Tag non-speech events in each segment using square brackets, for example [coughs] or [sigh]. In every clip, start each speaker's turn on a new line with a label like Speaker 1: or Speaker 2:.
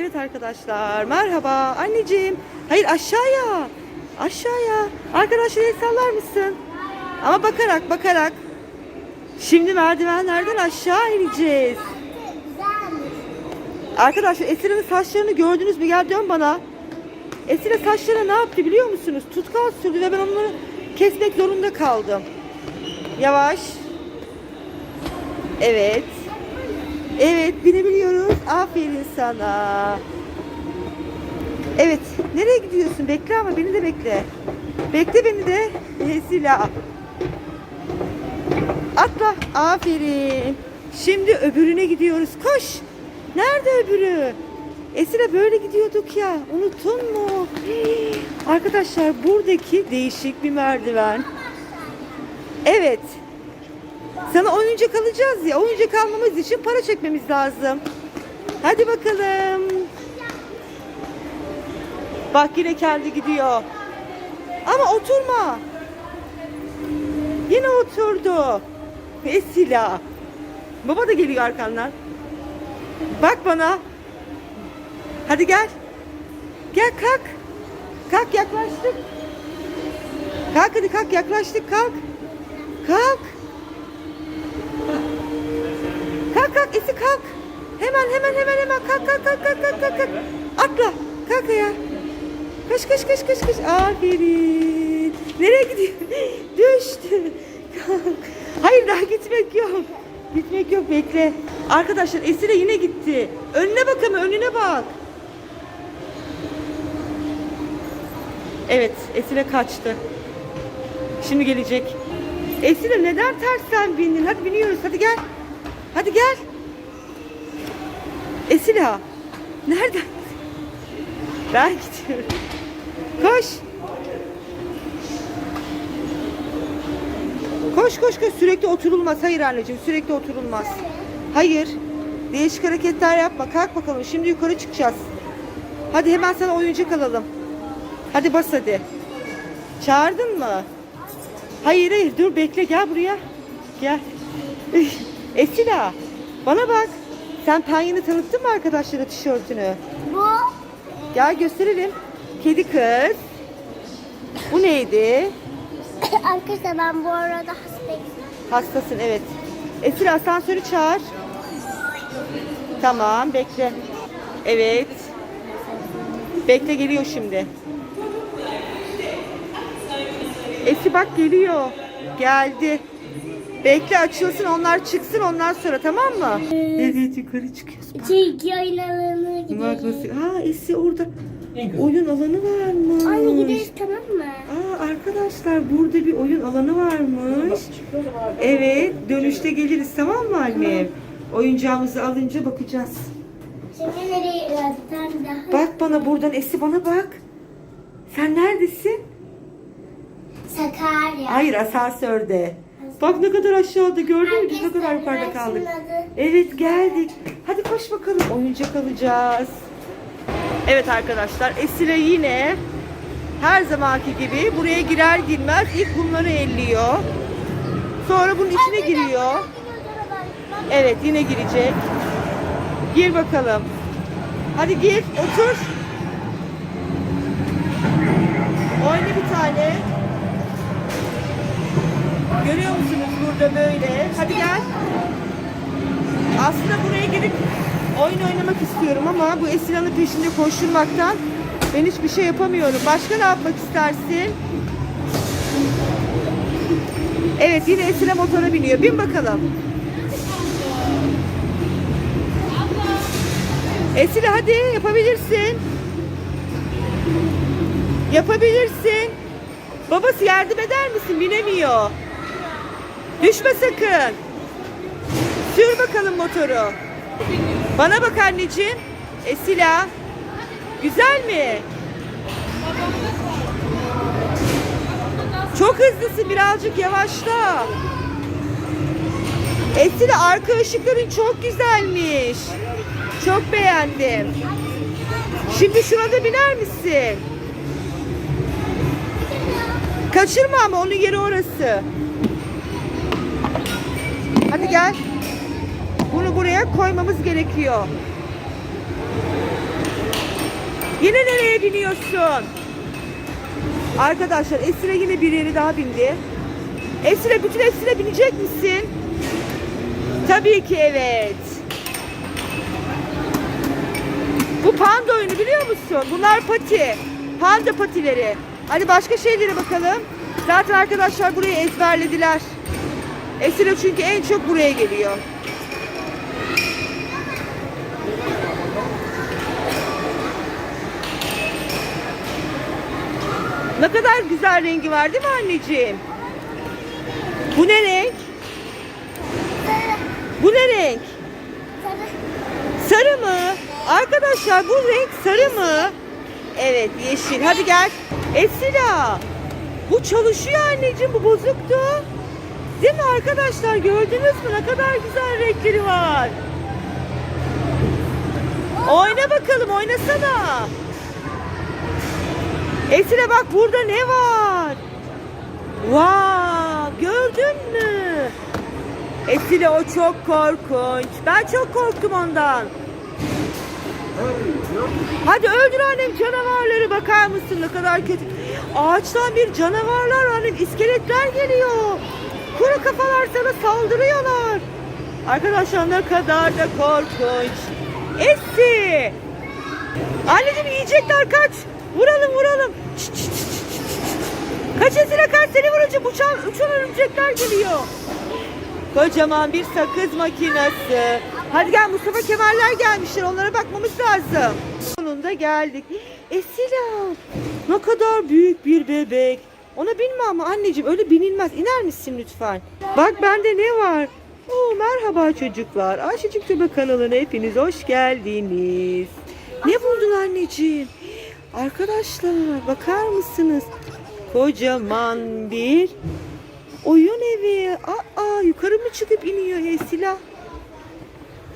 Speaker 1: Evet arkadaşlar merhaba anneciğim. Hayır aşağıya. Aşağıya. Arkadaşlar el sallar mısın? Ama bakarak bakarak. Şimdi merdivenlerden aşağı ineceğiz. Arkadaşlar Esra'nın saçlarını gördünüz mü? Gel dön bana. Esra saçlarına ne yaptı biliyor musunuz? Tutkal sürdü ve ben onları kesmek zorunda kaldım. Yavaş. Evet. Evet binebiliyoruz. Aferin sana. Evet. Nereye gidiyorsun? Bekle ama beni de bekle. Bekle beni de. Esila. Atla. Aferin. Şimdi öbürüne gidiyoruz. Koş. Nerede öbürü? Esile böyle gidiyorduk ya. Unuttun mu? Arkadaşlar buradaki değişik bir merdiven. Evet. Sana oyuncak alacağız ya. Oyuncak almamız için para çekmemiz lazım. Hadi bakalım. Bak yine kendi gidiyor. Ama oturma. Yine oturdu. Esila. Baba da geliyor arkandan. Bak bana. Hadi gel. Gel kalk. Kalk yaklaştık. Kalk hadi kalk yaklaştık kalk. Kalk. Kalk Esi kalk. Hemen hemen hemen hemen kalk kalk kalk kalk kalk kalk. kalk. Atla. Kalk ya. Koş koş koş koş koş. Aferin. Nereye gidiyor? [laughs] Düştü. Kalk. Hayır daha gitmek yok. Gitmek yok bekle. Arkadaşlar Esile yine gitti. Önüne bak ama önüne bak. Evet Esile kaçtı. Şimdi gelecek. Esile neden tersten bindin? Hadi biniyoruz hadi gel. Hadi gel. Esila. Nereden? Ben gidiyorum. Koş. Koş koş koş sürekli oturulmaz. Hayır anneciğim sürekli oturulmaz. Hayır. Değişik hareketler yapma. Kalk bakalım. Şimdi yukarı çıkacağız. Hadi hemen sana oyuncak alalım. Hadi bas hadi. Çağırdın mı? Hayır hayır dur bekle gel buraya. Gel. Esila bana bak. Sen Penya'nı tanıttın mı arkadaşlara tişörtünü?
Speaker 2: Bu
Speaker 1: Gel gösterelim. Kedi kız. Bu neydi? [coughs]
Speaker 2: arkadaşlar ben bu arada hastayım.
Speaker 1: Hastasın evet. Esra asansörü çağır. Tamam bekle. Evet. Bekle geliyor şimdi. Esi bak geliyor. Geldi. Bekle açılsın onlar çıksın ondan sonra tamam mı? Evet yukarı çıkıyoruz. Bak,
Speaker 2: Çilgi oyun alanına
Speaker 1: bak
Speaker 2: gidelim.
Speaker 1: nasıl. Aa Esi orada oyun alanı varmış.
Speaker 2: Anne gideriz tamam mı?
Speaker 1: Aa arkadaşlar burada bir oyun alanı varmış. Evet dönüşte geliriz tamam mı annem? Oyuncağımızı alınca bakacağız.
Speaker 2: Şimdi nereye geldik? daha.
Speaker 1: Bak bana buradan Esi bana bak. Sen neredesin?
Speaker 2: Sakarya.
Speaker 1: Hayır asansörde. Bak ne kadar aşağıda gördün mü? Biz ne kadar yukarıda kaldık. Evet geldik. Hadi koş bakalım oyuncak alacağız. Evet arkadaşlar Esile yine her zamanki gibi buraya girer girmez ilk bunları elliyor. Sonra bunun içine giriyor. Evet yine girecek. Gir bakalım. Hadi gir otur. Oyna bir tane. Görüyor musunuz burada böyle? Hadi gel. Aslında buraya gelip oyun oynamak istiyorum ama bu Esila'nın peşinde koşturmaktan ben hiçbir şey yapamıyorum. Başka ne yapmak istersin? Evet yine Esila motora biniyor. Bin bakalım. Esila hadi yapabilirsin. Yapabilirsin. Babası yardım eder misin? Binemiyor. Düşme sakın. Sür bakalım motoru. Bana bak anneciğim. Esila. Güzel mi? Çok hızlısın birazcık yavaşla. Esila arka ışıkların çok güzelmiş. Çok beğendim. Şimdi şuna da biner misin? Kaçırma ama onun yeri orası. Hadi gel. Bunu buraya koymamız gerekiyor. Yine nereye biniyorsun? Arkadaşlar Esra yine bir yere daha bindi. Esra bütün Esra binecek misin? Tabii ki evet. Bu panda oyunu biliyor musun? Bunlar pati. Panda patileri. Hadi başka şeylere bakalım. Zaten arkadaşlar burayı ezberlediler. Esra çünkü en çok buraya geliyor. Ne kadar güzel rengi var değil mi anneciğim? Bu ne renk? Bu ne renk?
Speaker 2: Sarı.
Speaker 1: Sarı mı? Arkadaşlar bu renk sarı mı? Evet yeşil. Hadi gel. Esila. Bu çalışıyor anneciğim. Bu bozuktu. Değil mi arkadaşlar? Gördünüz mü? Ne kadar güzel renkleri var. Oyna bakalım. Oynasana. Esile bak burada ne var? Wow, gördün mü? Esile o çok korkunç. Ben çok korktum ondan. Hadi öldür annem canavarları bakar mısın ne kadar kötü. Ağaçtan bir canavarlar annem iskeletler geliyor. Kuru kafalar sana saldırıyorlar. Arkadaşlar ne kadar da korkunç. Esi. Anneciğim yiyecekler kaç. Vuralım vuralım. Çıt. Kaç Esile kaç seni vuracağım. Uçan, uçan örümcekler geliyor. Kocaman bir sakız makinesi. Hadi gel Mustafa Kemaller gelmişler. Onlara bakmamız lazım. Sonunda geldik. Esila. Ne kadar büyük bir bebek. Ona binme ama anneciğim öyle binilmez. İner misin lütfen? Bak bende ne var? Oo, merhaba çocuklar. Ayşecik Tübe kanalına hepiniz hoş geldiniz. Ne buldun anneciğim? Arkadaşlar bakar mısınız? Kocaman bir oyun evi. Aa yukarı mı çıkıp iniyor Esila?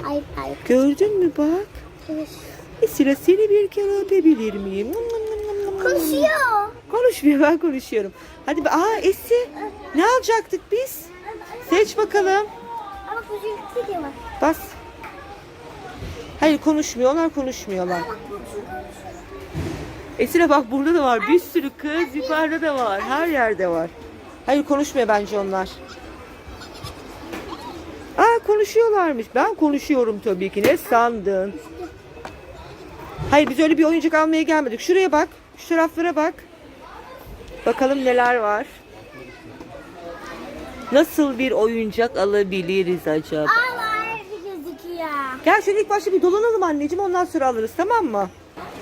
Speaker 2: Ay ay.
Speaker 1: Gördün mü bak? Esila seni bir kere öpebilir miyim?
Speaker 2: Konuşuyor.
Speaker 1: Konuşmuyor ben konuşuyorum. Hadi be. Aa Esi ne alacaktık biz? Seç bakalım.
Speaker 2: Ama konuşuyor gidiyor bak.
Speaker 1: Bas. Hayır konuşmuyorlar konuşmuyorlar. Esile bak burada da var bir sürü kız yukarıda da var her yerde var. Hayır konuşmuyor bence onlar. Aa konuşuyorlarmış. Ben konuşuyorum tabii ki. Ne sandın? Hayır biz öyle bir oyuncak almaya gelmedik. Şuraya bak. Şu taraflara bak. Bakalım neler var. Nasıl bir oyuncak alabiliriz acaba?
Speaker 2: Aa var gözüküyor.
Speaker 1: Gel şöyle ilk başta bir dolanalım anneciğim ondan sonra alırız tamam mı?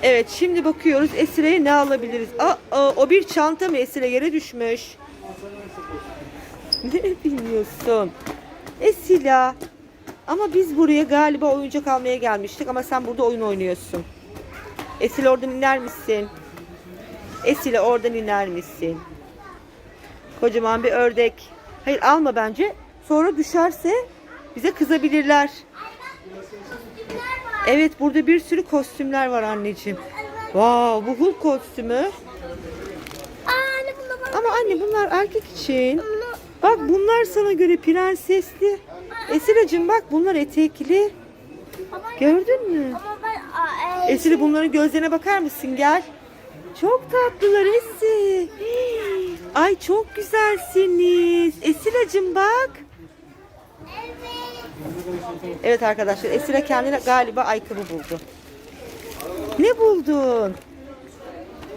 Speaker 1: Evet şimdi bakıyoruz Esire'ye ne alabiliriz? Aa, aa, o bir çanta mı Esire yere düşmüş. [laughs] Ne bilmiyorsun? Esila. Ama biz buraya galiba oyuncak almaya gelmiştik ama sen burada oyun oynuyorsun. Esile oradan iner misin? Esile oradan iner misin? Kocaman bir ördek. Hayır alma bence. Sonra düşerse bize kızabilirler. Evet burada bir sürü kostümler var anneciğim. Wow bu Hulk kostümü. Ama anne bunlar erkek için. Bak bunlar sana göre prensesli. Esiracığım bak bunlar etekli. Gördün mü?
Speaker 2: e,
Speaker 1: Esile bunların gözlerine bakar mısın gel. Çok tatlılar Esi. Ay çok güzelsiniz. Esiracığım bak. Evet arkadaşlar Esile kendine galiba ayakkabı buldu. Ne buldun?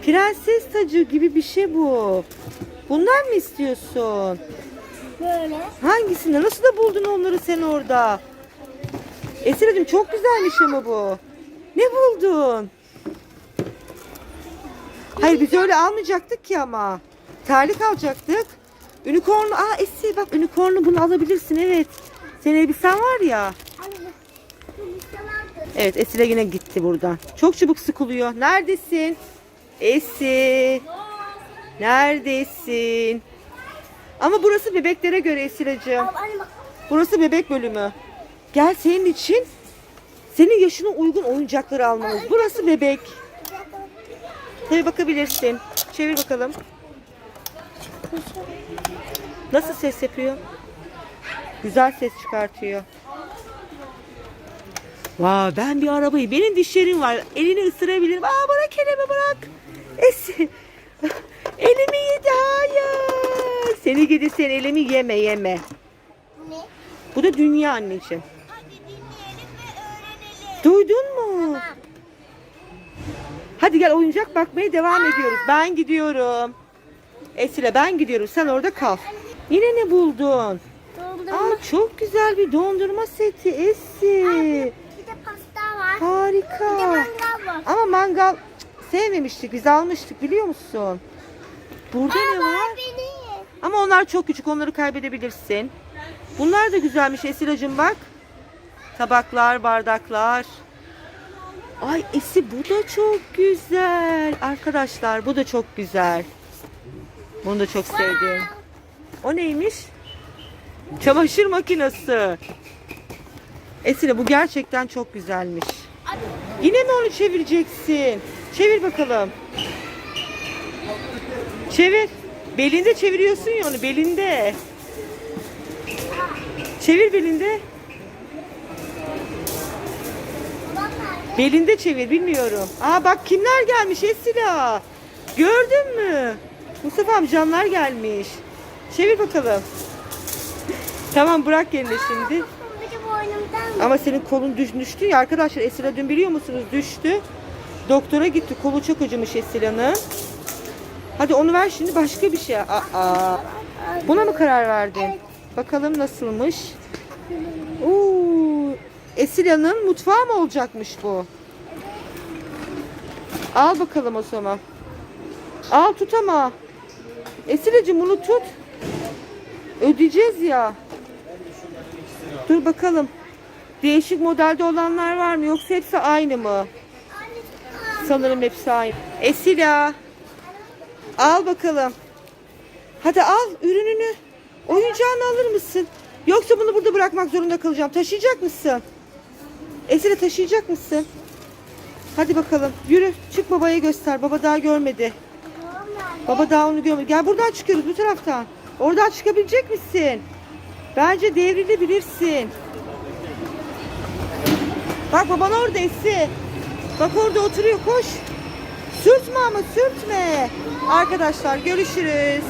Speaker 1: Prenses tacı gibi bir şey bu. Bundan mı istiyorsun?
Speaker 2: böyle.
Speaker 1: Hangisini? Nasıl da buldun onları sen orada? Esira'cığım çok güzelmiş ama bu. Ne buldun? Hayır biz öyle almayacaktık ki ama. Terlik alacaktık. Unicornlu. Aa Esir bak unicornlu bunu alabilirsin evet. Senin elbisen var ya. Evet Esile yine gitti buradan. Çok çabuk sıkılıyor. Neredesin? Esi. Neredesin? Ama burası bebeklere göre
Speaker 2: bak.
Speaker 1: Burası bebek bölümü. Gel senin için senin yaşına uygun oyuncakları almamız. Burası bebek. Tabii bakabilirsin. Çevir bakalım. Nasıl ses yapıyor? Güzel ses çıkartıyor. Vay ben bir arabayı benim dişlerim var. Elini ısırabilirim. Aa bırak elimi bırak. Esi. [laughs] elimi yedi hayır. Seni gidi sen elimi yeme yeme.
Speaker 2: Ne?
Speaker 1: Bu da dünya anneciğim.
Speaker 2: Hadi dinleyelim ve öğrenelim.
Speaker 1: Duydun mu?
Speaker 2: Tamam.
Speaker 1: Hadi gel oyuncak bakmaya devam ediyoruz. Ben gidiyorum. Esile ben gidiyorum. Sen orada kal. Yine ne buldun?
Speaker 2: Dondurma.
Speaker 1: Aa çok güzel bir dondurma seti Esi.
Speaker 2: Bir de pasta var. Bir de
Speaker 1: Harika.
Speaker 2: mangal var.
Speaker 1: Ama mangal sevmemiştik. Biz almıştık biliyor musun? Burada ne var?
Speaker 2: Beni.
Speaker 1: Ama onlar çok küçük. Onları kaybedebilirsin. Bunlar da güzelmiş Esilacığım bak. Tabaklar, bardaklar. Ay Esi bu da çok güzel. Arkadaşlar bu da çok güzel. Bunu da çok sevdim. O neymiş? Çamaşır makinesi. Esile bu gerçekten çok güzelmiş. Yine mi onu çevireceksin? Çevir bakalım. Çevir. Belinde çeviriyorsun ya onu belinde. Çevir belinde.
Speaker 2: Babam nerede?
Speaker 1: Belinde çevir bilmiyorum. Aa bak kimler gelmiş Esila. Gördün mü? Mustafa amcamlar gelmiş. Çevir bakalım. Tamam bırak yerine şimdi. Ama senin kolun düş, düştü ya arkadaşlar Esila dün biliyor musunuz düştü. Doktora gitti. Kolu çok acımış Esila'nın. Hadi onu ver şimdi başka bir şey. Aa, buna mı karar verdin? Bakalım nasılmış. Oo, Esila'nın mutfağı mı olacakmış bu? Al bakalım o zaman. Al tut ama. Esila'cığım bunu tut. Ödeyeceğiz ya. Dur bakalım. Değişik modelde olanlar var mı yoksa hepsi aynı mı? Sanırım hepsi aynı. Esila. Al bakalım. Hadi al ürününü. Oyuncağını alır mısın? Yoksa bunu burada bırakmak zorunda kalacağım. Taşıyacak mısın? Esila taşıyacak mısın? Hadi bakalım. Yürü. Çık babaya göster. Baba daha görmedi. Baba daha onu görmedi. Gel buradan çıkıyoruz bu taraftan. Oradan çıkabilecek misin? Bence devrilebilirsin. Bak baban orada Esi. Bak orada oturuyor koş. Sürtme ama sürtme. Arkadaşlar görüşürüz.